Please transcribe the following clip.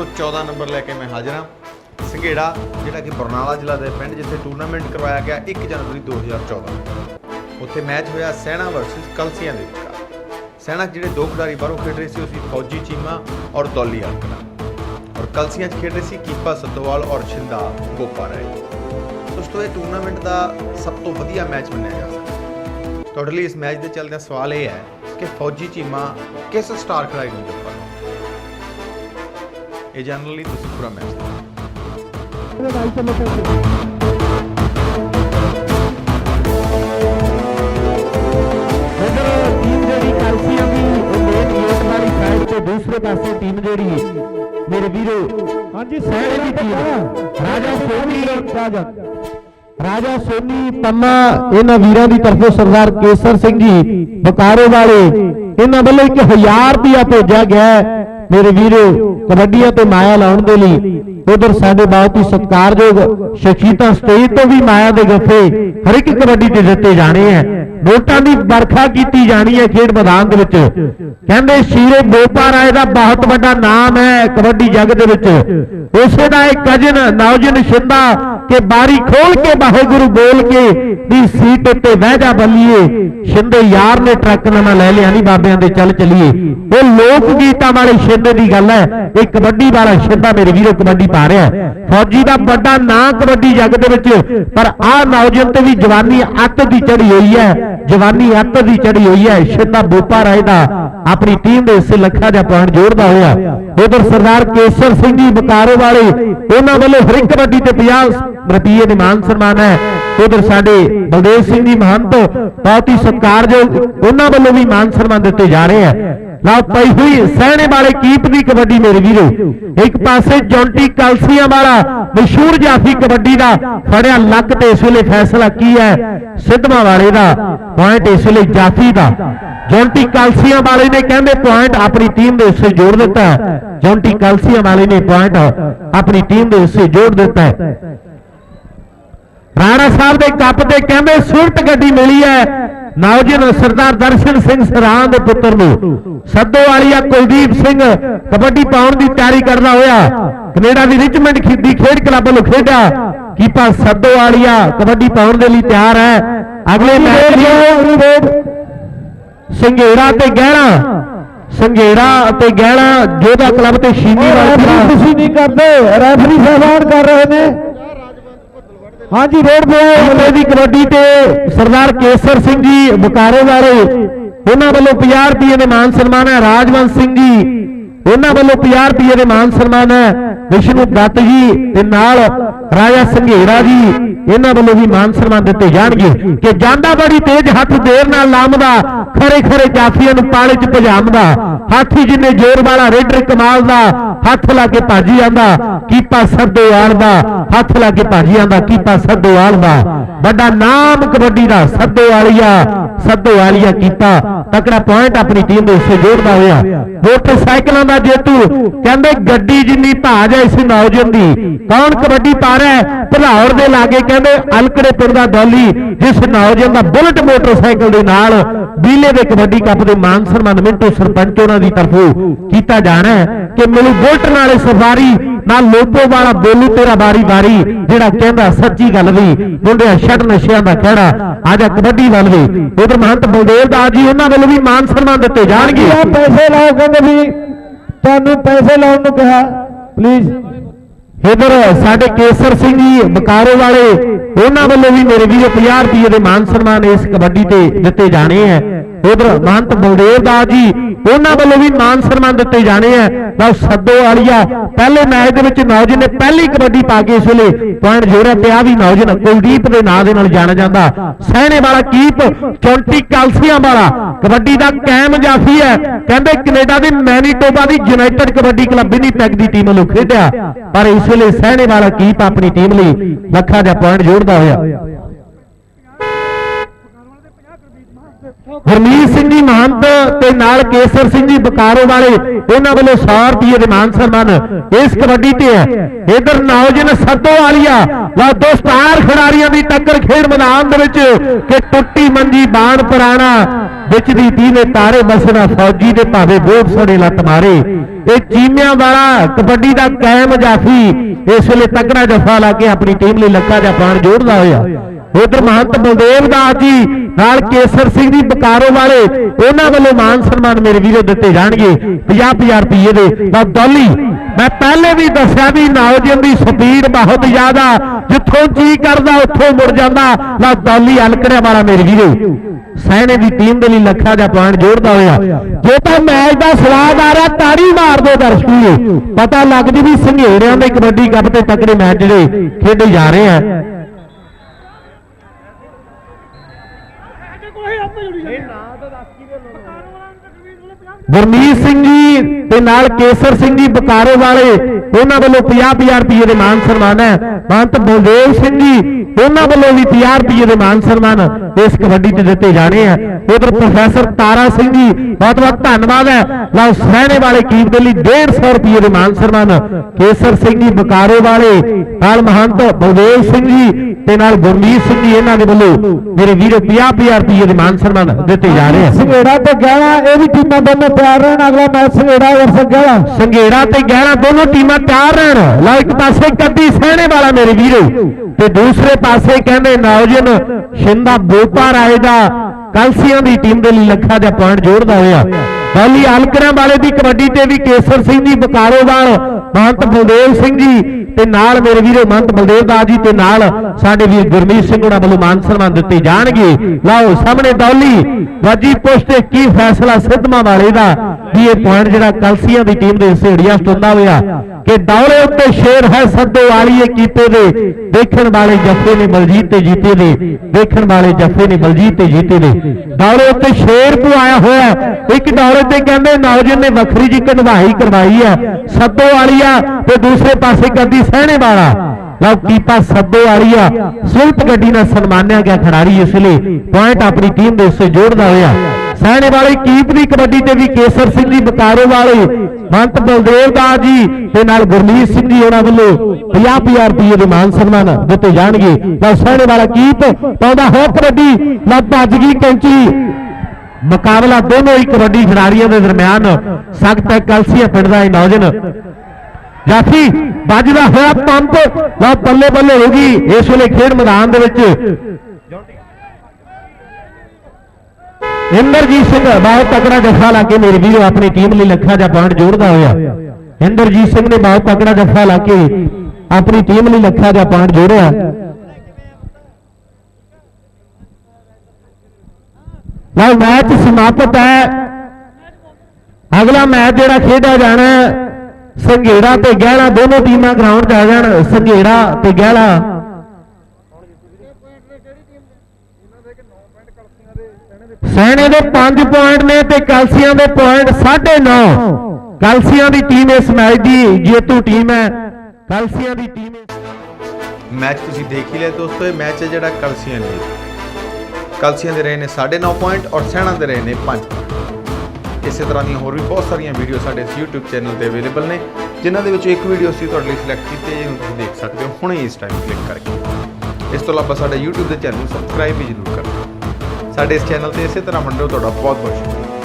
Welcome 114 number ਲੈ ਕੇ ਮੈਂ ਹਾਜ਼ਰ ਹਾਂ। ਸੰਘੇੜਾ, ਜਿਹੜਾ ਕਿ ਬਰਨਾਲਾ ਜ਼ਿਲ੍ਹਾ ਦੇ ਪਿੰਡ ਜਿੱਥੇ ਟੂਰਨਾਮੈਂਟ ਕਰਵਾਇਆ ਗਿਆ 1 ਜਨਵਰੀ 2014 ਉੱਥੇ ਮੈਚ ਹੋਇਆ ਸੈਣਾ ਵਰਸਸ ਕਲਸੀਆਂ ਦੇ ਵਿਚਕਾਰ ਸੈਣਾ 'ਚ ਜਿਹੜੇ ਦੋ ਖਿਡਾਰੀ ਬਾਹਰੋਂ ਖੇਡ ਰਹੇ ਸੀ, ਉਹ ਸੀ ਫੌਜੀ ਚੀਮਾ ਔਰ ਦੌਲੀ ਆਲਕਨਾ ਔਰ ਕਲਸੀਆਂ 'ਚ ਖੇਡ ਰਹੇ ਸੀ ਕੀਪਾ ਸੱਤੋਵਾਲ ਔਰ ਛਿੰਦਾ ਗੋਪਾ ਰਾਏ। ਦੋਸਤੋ, ਇਹ ਟੂਰਨਾਮੈਂਟ ਦਾ ਸਭ ਤੋਂ ਵਧੀਆ ਮੈਚ ਮੰਨਿਆ ਜਾ ਸਕਦਾ ਤੁਹਾਡੇ ਲਈ ਇਸ ਮੈਚ ਦੇ ਚੱਲਦਿਆਂ ਸਵਾਲ ਇਹ ਹੈ ਕਿ ਫੌਜੀ ਚੀਮਾ ਕਿਸ ਸਟਾਰ ਖਿਡਾਰੀ ਨੂੰ ਜੱਫਾ ਇਹ ਜਾਣਨ ਲਈ ਤੁਸੀਂ ਪੂਰਾ ਮੈਚ ਦੇਖੋ ਦੂਸਰੇ ਪਾਸੇ ਟੀਮ ਜਿਹੜੀ ਮੇਰੇ ਵੀਰੋ। ਹਾਂਜੀ ਸਹਿਣੇ ਦੀ ਟੀਮ ਰਾਜਾ ਸੋਨੀ। ਰਾਜਾ ਰਾਜਾ ਸੋਨੀ ਪੰਮਾ ਇਹਨਾਂ ਵੀਰਾਂ ਦੀ ਤਰਫੋਂ ਸਰਦਾਰ ਕੇਸਰ ਸਿੰਘ ਜੀ ਬਕਾਰੋ ਵਾਲੇ। ਇਹਨਾਂ ਵੱਲੋਂ 1000 ਰੁਪਇਆ ਭੇਜਿਆ ਗਿਆ। ਮੇਰੇ ਵੀਰੋ। ਕਬੱਡੀਆਂ ਤੇ ਮਾਇਆ ਲਾਉਣ ਦੇ ਲਈ ਉਧਰ ਸਾਡੇ ਬਹੁਤ ਹੀ ਸਤਿਕਾਰਯੋਗ ਸ਼ਖਸੀਅਤਾਂ ਸਟੇਜ ਤੋਂ ਵੀ ਮਾਇਆ ਦੇ ਗੱਫੇ ਹਰ ਇੱਕ ਕਬੱਡੀ ਤੇ ਦਿੱਤੇ ਜਾਣੇ ਆ। ਵੋਟਾਂ ਦੀ ਵਰਖਾ ਕੀਤੀ ਜਾਣੀ ਹੈ ਖੇਡ ਮੈਦਾਨ ਦੇ ਵਿੱਚ। ਕਹਿੰਦੇ ਸ਼ੀਰੇ ਬੋਪਾ ਰਾਏ ਦਾ ਬਹੁਤ ਵੱਡਾ ਨਾਮ ਹੈ ਕਬੱਡੀ ਜੱਗ ਦੇ ਵਿੱਚ। ਉਸੇ ਦਾ ਇੱਕ ਕਜਨ ਨੌਜਨ ਸ਼ਿੰਦਾ ਕਿ ਬਾਰੀ ਖੋਲ ਕੇ ਵਾਹਿਗੁਰੂ ਬੋਲ ਕੇ ਵੀ ਸੀਟ ਉੱਤੇ ਬਹਿ ਜਾ ਬੱਲੀਏ। ਸ਼ਿੰਦੇ ਯਾਰ ਨੇ ਟਰੱਕ ਨਵਾਂ ਲੈ ਲਿਆ ਨਹੀਂ ਬਾਬਿਆਂ ਦੇ ਚੱਲ ਚਲੀਏ। ਉਹ ਲੋਕ ਗੀਤਾਂ ਵਾਲੇ ਸ਼ਿੰਦੇ ਦੀ ਗੱਲ ਹੈ। ਇਹ ਕਬੱਡੀ ਵਾਲਾ ਸ਼ਿੰਦਾ ਮੇਰੇ ਵੀਰੋ ਕਬੱਡੀ ਪਾ ਰਿਹਾ ਫੌਜੀ ਦਾ ਵੱਡਾ ਨਾਂ ਕਬੱਡੀ ਜੱਗ ਦੇ ਵਿੱਚ, ਪਰ ਆਹ ਨੌਜਵਾਨ ਤੇ ਵੀ ਜਵਾਨੀ ਅੱਤ ਦੀ ਚੜੀ ਹੋਈ ਹੈ। ਜਵਾਨੀ ਅੱਤ ਦੀ ਚੜੀ ਹੋਈ ਹੈ ਸ਼ਿੰਦਾ ਬੋਪਾ ਰਾਏ ਦਾ ਆਪਣੀ ਟੀਮ ਦੇ ਹਿੱਸੇ ਲੱਖਾਂ ਦਾ ਪੁਆਇੰਟ ਜੋੜਦਾ ਹੋਇਆ। ਉਧਰ ਸਰਦਾਰ ਕੇਸਰ ਸਿੰਘ ਜੀ ਬਕਾਰੋ ਵਾਲੇ, ਉਹਨਾਂ ਵੱਲੋਂ ਹਰ ਇੱਕ ਕਬੱਡੀ ਤੇ 50 ਰੁਪਏ ਦੇ ਮਾਨ ਸਨਮਾਨ ਹੈ। ਉਧਰ ਸਾਡੇ ਬਲਦੇਵ ਸਿੰਘ ਜੀ ਮਹੰਤ, ਬਹੁਤ ਹੀ ਸਤਿਕਾਰਯੋਗ, ਉਹਨਾਂ ਵੱਲੋਂ ਵੀ ਮਾਨ ਸਨਮਾਨ ਦਿੱਤੇ ਜਾ ਰਹੇ ਹੈ। ਲਓ ਪਈ ਹੋਈ ਸਹਿਣੇ ਵਾਲੇ ਕੀਪ ਦੀ ਕਬੱਡੀ ਮੇਰੇ ਵੀਰੋ। ਇੱਕ ਪਾਸੇ ਜੌਂਟੀ ਕਲਸੀਆਂ ਵਾਲਾ ਮਸ਼ਹੂਰ ਜਾਫੀ ਕਬੱਡੀ ਦਾ ਫੜਿਆ ਲੱਕ ਤੇ ਇਸ ਵੇਲੇ ਫੈਸਲਾ ਕੀ ਹੈ? ਸਿੱਧਵਾਂ ਵਾਲੇ ਦਾ ਪੁਆਇੰਟ ਇਸ ਵੇਲੇ ਜਾਫੀ ਦਾ। ਜੌਂਟੀ ਕਲਸੀਆਂ ਵਾਲੇ ਨੇ ਕਹਿੰਦੇ ਪੁਆਇੰਟ ਆਪਣੀ ਟੀਮ ਦੇ ਹਿੱਸੇ ਜੋੜ ਦਿੱਤਾ ਹੈ। ਜੌਂਟੀ ਕਲਸੀਆਂ ਵਾਲੇ ਨੇ ਪੁਆਇੰਟ ਆਪਣੀ ਟੀਮ ਦੇ ਹਿੱਸੇ ਜੋੜ ਦਿੱਤਾ ਰਾਣਾ ਸਾਹਿਬ ਦੇ ਕੱਪ ਤੇ ਕਹਿੰਦੇ ਸੁਰਤ ਗੱਡੀ ਮਿਲੀ ਹੈ। ਨੌਜਵਾਨ ਸਰਦਾਰ ਦਰਸ਼ਨ ਸਿੰਘ ਸਰਾਂ ਦੇ ਪੁੱਤਰ ਨੂੰ ਸੱਦੋ ਵਾਲੀਆ ਕੁਲਦੀਪ ਸਿੰਘ ਕਬੱਡੀ ਪਾਉਣ ਦੀ ਤਿਆਰੀ ਕਰਦਾ ਹੋਇਆ। ਕੈਨੇਡਾ ਦੀ ਰਿਚਮੈਂਡ ਖੇਡੀ ਖੇਡ ਕਲੱਬ ਵੱਲੋਂ ਖੇਡਿਆ। ਕੀਪਾ ਸੱਦੋ ਵਾਲੀਆ ਕਬੱਡੀ ਪਾਉਣ ਦੇ ਲਈ ਤਿਆਰ ਹੈ। ਅਗਲੇ ਮੈਚ ਲਈ ਸੰਘੇੜਾ ਤੇ ਗਹਿਣਾ। ਸੰਘੇੜਾ ਤੇ ਗਹਿਣਾ ਜੋਧਾ ਕਲੱਬ ਤੇ ਸ਼ੀਨੀ ਵਾਲਾ ਤੁਸੀਂ ਨਹੀਂ ਕਰਦੇ ਰੈਫਰੀ ਸਾਹਿਬਾਨ ਕਰ ਰਹੇ ਨੇ। ਹਾਂਜੀ, ਰੋਡ ਤੇ ਦੀ ਕਬੱਡੀ ਤੇ ਸਰਦਾਰ ਕੇਸਰ ਸਿੰਘ ਜੀ ਬੁਕਾਰੇ ਵਾਲੇ ਉਹਨਾਂ ਵੱਲੋਂ 50 ਰੁਪਏ ਦੇ ਮਾਨ ਸਨਮਾਨ ਹੈ ਰਾਜਵੰਤ ਸਿੰਘ ਜੀ। ਉਹਨਾਂ ਵੱਲੋਂ 50 ਰੁਪਏ ਦੇ ਮਾਨ ਸਨਮਾਨ ਹੈ, ਵਿਸ਼ਨੂੰ ਦੱਤ ਜੀ ਤੇ ਨਾਲ ਰਾਜਾ ਸੰਘੇੜਾ ਜੀ। ਇਹਨਾਂ ਵੱਲੋਂ ਵੀ ਮਾਨ ਸਨਮਾਨ ਦਿੱਤੇ ਜਾਣਗੇ ਕਿ ਜਾਂਦਾ ਬੜੀ ਤੇਜ਼ ਹੱਥ ਦੇਰ ਨਾਲ ਲਾਮਦਾ, ਖਰੇ ਖਰੇ ਜਾਫੀਆਂ ਨੂੰ ਪਾਲੇ 'ਚ ਭਜਾਮਦਾ, ਹਾਥੀ ਜਿੰਨੇ ਜ਼ੋਰ ਵਾਲਾ ਰੇਡਰ ਕਮਾਲ ਦਾ, ਹੱਥ ਲਾ ਕੇ ਭਾਜੀ ਜਾਂਦਾ ਕੀਪਾ ਸੱਦੋਵਾਲ ਦਾ, ਹੱਥ ਲਾ ਕੇ ਭਾਜੀ ਜਾਂਦਾ ਕੀਪਾ ਸੱਦੋਵਾਲ ਦਾ। ਵੱਡਾ ਨਾਮ ਕਬੱਡੀ ਦਾ ਸੱਦੋਵਾਲੀਆ ਸੱਦੋਵਾਲੀਆ ਕੀਪਾ। ਤਕੜਾ ਪੁਆਇੰਟ ਆਪਣੀ ਟੀਮ ਦੇ ਹਿੱਸੇ ਜੋੜਦਾ ਹੋਇਆ। ਮੋਟਰਸਾਈਕਲਾਂ ਦਾ ਜੇਤੂ, ਕਹਿੰਦੇ ਗੱਡੀ ਜਿੰਨੀ ਭਾਜ ਹੈ ਇਸ ਨੌਜਵਾਨ ਦੀ। ਕੌਣ ਕਬੱਡੀ ਪਾ ਰਿਹਾ ਹੈ? ਭਲਾਉਰ ਦੇ ਲਾਗੇ ਕਹਿੰਦੇ ਅਲਕੜੇ ਪਿੰਡ ਦਾ ਡੋਲੀ, ਜਿਸ ਨੌਜਵਾਨ ਦਾ ਬੁਲਟ ਮੋਟਰਸਾਈਕਲ ਦੇ ਨਾਲ ਬੀਲੇ ਦੇ ਕਬੱਡੀ ਕੱਪ ਦੇ ਮਾਨ ਸਨਮਾਨ ਮਿੰਟੂ ਸਰਪੰਚ ਉਹਨਾਂ ਦੀ ਤਰਫੋਂ ਕੀਤਾ ਜਾਣਾ ਕਿ ਮਿਲੂ ਬੁਲਟ ਨਾਲੇ ਸਫਾਰੀ ਨਾਲ ਲੋਪੋ ਵਾਲਾ ਬੋਲੂ ਤੇਰਾ ਬਾਰੀ ਬਾਰੀ ਜਿਹੜਾ ਕਹਿੰਦਾ ਸੱਚੀ ਗੱਲ ਵੀ, ਮੁੰਡਿਆ ਛੱਡ ਨਸ਼ਿਆਂ ਦਾ ਖੜਾ ਆਜਾ ਕਬੱਡੀ ਵੱਲ ਵੀ। ਉਧਰ ਮਹੰਤ ਬਲਦੇਵ ਦਾ ਜੀ, ਉਹਨਾਂ ਵੱਲੋਂ ਵੀ ਮਾਨ ਸਨਮਾਨ ਦਿੱਤੇ ਜਾਣਗੇ। ਪੈਸੇ ਲਾਓ, ਕਹਿੰਦੇ ਵੀ ਤੁਹਾਨੂੰ ਪੈਸੇ ਲਾਉਣ ਨੂੰ ਕਿਹਾ। ਪਲੀਜ਼ ਇਧਰ ਸਾਡੇ ਕੇਸਰ ਸਿੰਘ ਜੀ ਬਕਾਰੋ ਵਾਲੇ, ਉਹਨਾਂ ਵੱਲੋਂ ਵੀ ਮੇਰੇ ਵੀਰੋ 50 ਰੁਪਏ ਦੇ ਮਾਨ ਸਨਮਾਨ ਇਸ ਕਬੱਡੀ ਤੇ ਦਿੱਤੇ ਜਾਣੇ ਆ। ਉਧਰ ਮਹੰਤ ਬਲਦੇਵ ਦਾਸ ਜੀ ਉਹਨਾਂ ਵੱਲੋਂ ਵੀ ਮਾਨ ਸਨਮਾਨ ਦਿੱਤੇ ਜਾਣੇ ਆ। ਲਓ ਸੱਦੋ ਵਾਲੀਆ ਪਹਿਲੇ ਮੈਚ ਦੇ ਵਿੱਚ ਨੌਜਵਾਨ ਨੇ ਪਹਿਲੀ ਕਬੱਡੀ ਪਾ ਕੇ ਇਸ ਵੇਲੇ ਪੁਆਇੰਟ ਜੋੜਿਆ ਤੇ ਆ ਵੀ ਨੌਜਵਾਨ ਕੁਲਦੀਪ ਦੇ ਨਾਂ ਦੇ ਨਾਲ ਜਾਣਿਆ ਜਾਂਦਾ। ਸਹਿਣੇ ਵਾਲਾ ਕੀਪ ਚੌਂਟੀ ਕਲਸੀਆਂ ਵਾਲਾ ਕਬੱਡੀ ਦਾ ਕਾਇਮ ਜਾਫੀ ਹੈ। ਕਹਿੰਦੇ ਕੈਨੇਡਾ ਦੇ ਮੈਨੀਟੋਬਾ ਦੀ ਯੂਨਾਈਟਿਡ ਕਬੱਡੀ ਕਲੱਬ ਵਿਨੀਪੈਗ ਦੀ ਟੀਮ ਵੱਲੋਂ ਖੇਡਿਆ। ਪਰ ਇਸ ਵੇਲੇ ਸਹਿਣੇ ਵਾਲਾ ਕੀਪ ਆਪਣੀ ਟੀਮ ਲਈ ਲੱਖਾਂ ਦਾ ਪੁਆਇੰਟ ਜੋੜਦਾ ਹੋਇਆ। ਹਰਮੀਤ ਸਿੰਘ ਜੀ ਮਹੰਤ ਤੇ ਨਾਲ ਕੇਸਰ ਸਿੰਘ ਜੀ ਬਕਾਰੋ ਵਾਲੇ, ਉਹਨਾਂ ਵੱਲੋਂ 100 ਰੁਪਏ ਦੇ ਮਾਨ ਸਨਮਾਨ ਇਸ ਕਬੱਡੀ ਤੇ ਹੈ। ਇਧਰ ਨੌਜਨ ਸੱਤੋ ਵਾਲੀਆ ਵਾ ਦੋ ਸਟਾਰ ਖਿਡਾਰੀਆਂ ਦੀ ਟੱਕਰ ਖੇਡ ਮੈਦਾਨ ਦੇ ਵਿੱਚ ਕਿ ਟੁੱਟੀ ਮੰਜੀ ਬਾਣ ਪੁਰਾਣਾ ਵਿੱਚ ਦੀ ਤੀ ਨੇ ਤਾਰੇ ਬਸਣਾ ਫੌਜੀ ਦੇ ਭਾਵੇਂ ਬੋਧ ਸੜੇ ਲੱਤ ਮਾਰੇ। ਇਹ ਚੀਮਿਆਂ ਵਾਲਾ ਕਬੱਡੀ ਦਾ ਕਾਇਮ ਜਾਫੀ ਇਸ ਵੇਲੇ ਤਕੜਾ ਜਫਾ ਲਾ ਕੇ ਆਪਣੀ ਟੀਮ ਲਈ ਲੱਕਾ ਜਾਂ ਪਾਣ ਜੋੜਦਾ ਹੋਇਆ। ਉਧਰ ਮਹੰਤ ਬਲਦੇਵ ਦਾਸ ਜੀ ਨਾਲ ਕੇਸਰ ਸਿੰਘ ਦੀ ਬਕਾਰੋ ਵਾਲੇ, ਉਹਨਾਂ ਵੱਲੋਂ ਮਾਨ ਸਨਮਾਨ ਮੇਰੇ ਵੀਰੋ ਦਿੱਤੇ ਜਾਣਗੇ। 50-50 ਰੁਪਏ ਦੇ। ਬਸ ਦੌਲੀ। ਮੈਂ ਪਹਿਲੇ ਵੀ ਦੱਸਿਆ ਵੀ ਨੌਜਵਾਨ ਦੀ ਸਪੀਡ ਬਹੁਤ ਜ਼ਿਆਦਾ। ਜਿੱਥੋਂ ਜੀ ਕਰਦਾ, ਉੱਥੋਂ ਮੁੜ ਜਾਂਦਾ। ਬਸ ਦੌਲੀ ਹਲਕੜਿਆ ਵਾਲਾ ਮੇਰੇ ਵੀਰੋ। ਸਹਿਣੇ ਦੀ ਟੀਮ ਦੇ ਲਈ ਲੱਖਾਂ ਦਾ ਪੁਆਇੰਟ ਜੋੜਦਾ ਹੋਇਆ। ਜੇ ਤਾਂ ਮੈਚ ਦਾ ਸਵਾਦ ਆ ਰਿਹਾ, ਤਾੜੀ ਮਾਰ ਦਿਓ ਦਰਸ਼ਕੋ ਪਤਾ ਲੱਗਦੀ ਵੀ ਸੰਘੇੜਿਆਂ ਦੇ ਕਬੱਡੀ ਕੱਪ ਤੇ ਤਕੜੇ ਮੈਚ ਜਿਹੜੇ ਖੇਡੇ ਜਾ ਰਹੇ ਆ। ਗੁਰਮੀਤ ਸਿੰਘ ਜੀ ਤੇ ਨਾਲ ਕੇਸਰ ਸਿੰਘ ਜੀ ਬਕਾਰੋ ਵਾਲੇ ਉਹਨਾਂ ਵੱਲੋਂ 50-50 ਰੁਪਏ ਦੇ ਮਾਨ ਸਨਮਾਨ ਹੈ। ਮੰਤ ਬਲਦੇਵ ਸਿੰਘ ਜੀ ਉਹਨਾਂ ਵੱਲੋਂ ਵੀ 50 ਰੁਪਏ ਦੇ ਮਾਨ ਸਨਮਾਨ ਇਸ ਕਬੱਡੀ 'ਚ ਦਿੱਤੇ ਜਾਣੇ ਆ। ਉਧਰ ਪ੍ਰੋਫੈਸਰ ਤਾਰਾ ਸਿੰਘ ਜੀ ਬਹੁਤ ਬਹੁਤ ਧੰਨਵਾਦ ਹੈ। ਲਓ ਸਹਿਣੇ ਵਾਲੇ ਕੀਪ ਦੇ ਲਈ 150 ਰੁਪਏ ਦੇ ਮਾਨ ਸਨਮਾਨ। ਕੇਸਰ ਸਿੰਘ ਜੀ ਬਕਾਰੋ ਵਾਲੇ ਨਾਲ ਮਹੰਤ ਬਲਦੇਵ ਸਿੰਘ ਜੀ ਤੇ ਨਾਲ ਗੁਰਮੀਤ ਸਿੰਘ ਜੀ ਇਹਨਾਂ ਦੇ ਵੱਲੋਂ ਮੇਰੇ ਵੀਰੋ 50-50 ਰੁਪਏ ਦੇ ਮਾਨ ਸਨਮਾਨ ਦਿੱਤੇ ਜਾ ਰਹੇ ਆ। ਸੰਘੇੜਾ ਤੇ ਗਹਿਣਾ ਇਹ ਵੀ ਟੀਮਾਂ ਦੋਨੋਂ ਤਿਆਰ ਰਹਿਣ। ਅਗਲਾ ਮੈਚ ਸੰਘੇੜਾ ਵਰਸਸ ਗਹਿਣਾ। ਸੰਘੇੜਾ ਤੇ ਗਹਿਣਾ ਦੋਨੋਂ ਟੀਮਾਂ ਤਿਆਰ ਰਹਿਣ। ਲਓ ਇੱਕ ਪਾਸੇ ਕੱਦੀ ਸਹਿਣੇ ਵਾਲਾ ਮੇਰੇ ਵੀਰੋ ਤੇ ਦੂਸਰੇ ਪਾਸੇ ਕਹਿੰਦੇ ਨੌਜਨ ਸ਼ਿੰਦਾ ਬੋਪਾ ਰਾਏ ਦਾ ਕਲਸੀਆਂ ਦੀ ਟੀਮ ਦੇ ਲਈ ਲੱਖਾਂ ਦਾ ਪੁਆਇੰਟ ਜੋੜਦਾ ਹੋਇਆ। ਪਹਿਲੀ ਹਲਕਰਾਂ ਵਾਲੇ ਦੀ ਕਬੱਡੀ ਤੇ ਵੀ ਕੇਸਰ ਸਿੰਘ ਜੀ ਬਕਾਰੋਵਾਲ, ਮਹੰਤ ਬਲਦੇਵ ਸਿੰਘ ਜੀ ਤੇ ਨਾਲ ਮੇਰੇ ਵੀਰੋ ਮਹੰਤ ਬਲਦੇਵ ਦਾਸ ਜੀ ਤੇ ਨਾਲ ਸਾਡੇ ਵੀਰ ਗੁਰਮੀਤ ਸਿੰਘ ਉਹਨਾਂ ਵੱਲੋਂ ਮਾਨ ਸਨਮਾਨ ਦਿੱਤੇ ਜਾਣਗੇ। ਲਓ ਸਾਹਮਣੇ ਦੌਲੀ ਵਾਜੀ ਪੁਸ਼ ਤੇ ਕੀ ਫੈਸਲਾ ਸਿੱਧਮਾ ਵਾਲੇ ਦਾ? ਵੀ ਇਹ ਪੁਆਇੰਟ ਜਿਹੜਾ ਕਲਸੀਆਂ ਦੀ ਟੀਮ ਦੇ ਸੇੜੀਆਂ ਸਟੁੰਦਾ ਹੋਇਆ, ਕਿ ਦੌਰੇ ਉੱਤੇ ਸ਼ੇਰ ਹੈ ਸੱਦੋ ਵਾਲੀਏ ਕੀਤੇ ਦੇ, ਦੇਖਣ ਵਾਲੇ ਜੱਫੇ ਨੇ ਬਲਜੀਤ ਤੇ ਜੀਤੇ ਦੇ, ਦੇਖਣ ਵਾਲੇ ਜੱਫੇ ਨੇ ਬਲਜੀਤ ਤੇ ਜੀਤੇ ਦੇ। ਦੌਰੇ ਉੱਤੇ ਸ਼ੇਰ ਪਵਾਇਆ ਹੋਇਆ, ਇੱਕ ਦੌਰੇ ਤੇ ਕਹਿੰਦੇ ਨੌਜਵਾਨ ਨੇ ਵੱਖਰੀ ਜੀ ਕਢਵਾਈ ਕਰਵਾਈ ਹੈ, ਸੱਦੋ ਵਾਲੀਆ ਤੇ ਦੂਸਰੇ ਪਾਸੇ ਕਰਦੀ ਸਹਿਣੇ ਵਾਲਾ। ਲਓ, ਕੀਪਾ ਸੱਦੋ ਵਾਲੀਆ ਸਵਿਫਟ ਗੱਡੀ ਨਾਲ ਸਨਮਾਨਿਆ ਗਿਆ ਖਿਡਾਰੀ, ਇਸ ਲਈ ਪੁਆਇੰਟ ਆਪਣੀ ਟੀਮ ਦੇ ਉੱਤੇ ਜੋੜਦਾ ਹੋਇਆ। ਸਹਿਣੇ ਵਾਲੀ ਕੀਪ ਦੀ ਕਬੱਡੀ ਤੇ ਵੀ ਕੇਸਰ ਸਿੰਘ ਜੀ ਬਕਾਰੋ ਵਾਲੇ। ਮੰਤ ਬਲਦੇਵ ਦਾਸ ਜੀ ਤੇ ਨਾਲ ਗੁਰਮੀਤ ਸਿੰਘ ਜੀ ਉਹਨਾਂ ਵੱਲੋਂ 50-50 ਰੁਪਏ ਦੇ ਮਾਨ ਸਨਮਾਨ ਦਿੱਤੇ ਜਾਣਗੇ। ਲਓ, ਸਹਿਣੇ ਵਾਲਾ ਕੀਪ ਪਾਉਂਦਾ ਹੋ ਕਬੱਡੀ। ਲੱਭ ਭੱਜ ਗਈ ਕੈਂਚੀ। ਮੁਕਾਬਲਾ ਦੋਨੋਂ ਹੀ ਕਬੱਡੀ ਖਿਡਾਰੀਆਂ ਦੇ ਦਰਮਿਆਨ। ਸਖਤ ਕਲਸੀਆ ਪਿੰਡ ਦਾ ਇਹ ਨੌਜਵਾਨ ਜਾਫੀ, ਵੱਜਦਾ ਹੋਇਆ ਪੰਪ ਵਾ ਬੱਲੇ ਬੱਲੇ ਹੋ ਗਈ ਇਸ ਵੇਲੇ ਖੇਡ ਮੈਦਾਨ ਦੇ ਵਿੱਚ। ਇੰਦਰਜੀਤ ਸਿੰਘ ਬਹੁਤ ਤਕੜਾ ਜੱਫਾ ਲਾ ਕੇ ਮੇਰੇ ਵੀਰੋ, ਆਪਣੀ ਟੀਮ ਲਈ ਲੱਖਾਂ ਦਾ ਪੁਆਇੰਟ ਜੋੜਦਾ ਹੋਇਆ। ਇੰਦਰਜੀਤ ਸਿੰਘ ਨੇ ਬਹੁਤ ਤਕੜਾ ਜੱਫਾ ਲਾ ਕੇ ਆਪਣੀ ਟੀਮ ਲਈ ਲੱਖਾਂ ਦਾ ਪੁਆਇੰਟ ਜੋੜਿਆ। ਲਓ, ਮੈਚ ਸਮਾਪਤ ਹੈ। ਅਗਲਾ ਮੈਚ ਜਿਹੜਾ ਖੇਡਿਆ ਜਾਣਾ ਸੰਘੇੜਾ ਤੇ ਗਹਿਲਾ ਦੋਨੋਂ ਟੀਮਾਂ ਗਰਾਊਂਡ 'ਤੇ ਆ ਜਾਣ, ਸੰਘੇੜਾ ਤੇ ਗਹਿਲਾ। ਸੈਣੇ ਦੇ 5 ਪੁਆਇੰਟ ਨੇ ਤੇ ਕਲਸੀਆਂ ਦੇ ਪੁਆਇੰਟ 9.5 ਕਲਸੀਆਂ ਦੀ ਟੀਮ ਇਸ ਮੈਚ ਦੀ ਜੇਤੂ ਟੀਮ ਹੈ। ਕਲਸੀਆਂ ਦੀ ਟੀਮ ਮੈਚ ਤੁਸੀਂ ਦੇਖ ਹੀ ਲਿਆ ਦੋਸਤੋ, ਇਹ ਮੈਚ ਹੈ ਜਿਹੜਾ ਕਲਸੀਆਂ ਨੇ ਕਲਸੀਆਂ ਦੇ ਰਹੇ ਨੇ 9.5 ਪੁਆਇੰਟ ਔਰ ਸੈਣਾ ਦੇ ਰਹੇ ਨੇ 5 ਇਸੇ ਤਰ੍ਹਾਂ ਦੀਆਂ ਹੋਰ ਵੀ ਬਹੁਤ ਸਾਰੀਆਂ ਵੀਡੀਓ ਸਾਡੇ ਇਸ YouTube ਚੈਨਲ ਤੇ ਅਵੇਲੇਬਲ ਨੇ, ਜਿਨ੍ਹਾਂ ਦੇ ਵਿੱਚੋਂ ਇੱਕ ਵੀਡੀਓ ਅਸੀਂ ਤੁਹਾਡੇ ਲਈ ਸਿਲੈਕਟ ਕੀਤੀ ਹੈ ਜਿਹਨੂੰ ਤੁਸੀਂ ਦੇਖ ਸਕਦੇ ਹੋ, ਹੁਣੇ ਇਸ ਟਾਈਮ ਕਲਿੱਕ ਕਰਕੇ। ਇਸ ਤੋਂ ਇਲਾਵਾ ਸਾਡੇ YouTube ਦੇ ਚੈਨਲ ਨੂੰ ਸਬਸਕ੍ਰਾਈਬ ਵੀ ਜ਼ਰੂਰ ਕਰਨਾ ਸਾਡੇ ਇਸ ਚੈਨਲ ਤੇ ਇਸੇ ਤਰ੍ਹਾਂ ਮੰਡੋ ਤੁਹਾਡਾ ਬਹੁਤ ਬਹੁਤ ਸ਼ੁਕਰੀਆ।